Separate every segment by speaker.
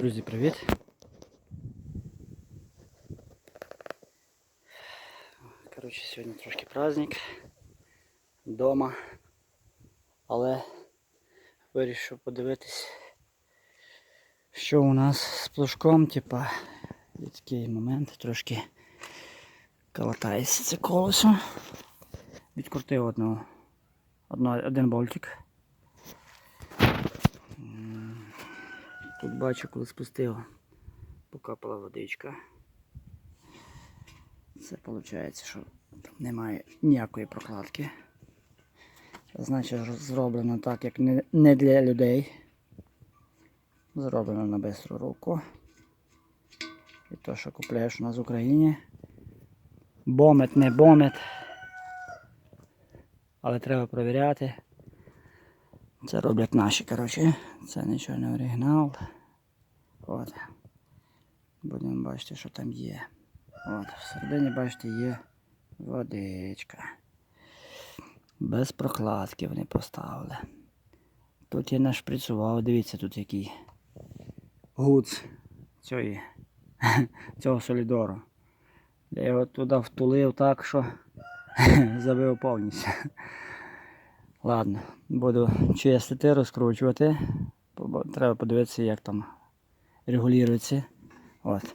Speaker 1: Друзі, привіт! Коротше, сьогодні трошки праздник. Дома. Але вирішив подивитись, що у нас з плужком, типа, є такий момент, трошки калатається це колесо. Відкрутив одного, одно, один болтик. Тут бачу, коли спустив, покапала водичка. Це виходить, що немає ніякої прокладки. Значить, зроблено так, як не- для людей. Зроблено на бистру руку. І то, що купляєш у нас в Україні. Бомет, не бомет. Але треба перевіряти. Це роблять наші, коротше. Це нічого не оригінал. От. Будемо бачити, що там є. От, всередині, бачите, є водичка. Без прокладки вони поставили. Тут я нашприцював, дивіться, тут який гуц цієї, цього солідору. Я його туди втулив так, що забив повністю. Ладно, буду чистити, розкручувати. Треба подивитися, як там регулюється. От.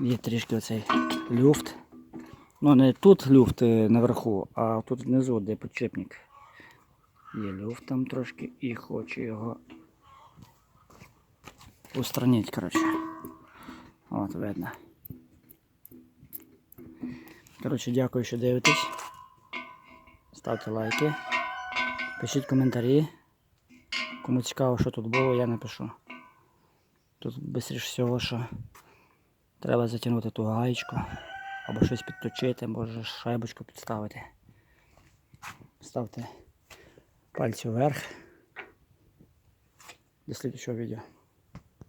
Speaker 1: Є трішки оцей люфт. Ну не тут люфт е, наверху, а тут внизу, де підшипник. Є люфт там трошки і хочу його устранити, коротше. От, видно. Коротше, дякую, що дивитесь. Ставте лайки. Пишіть коментарі. Кому цікаво, що тут було, я напишу. Тут швидше всього, що треба затягнути ту гаєчку або щось підточити, може шайбочку підставити. Ставте пальці вверх. До слідчого відео.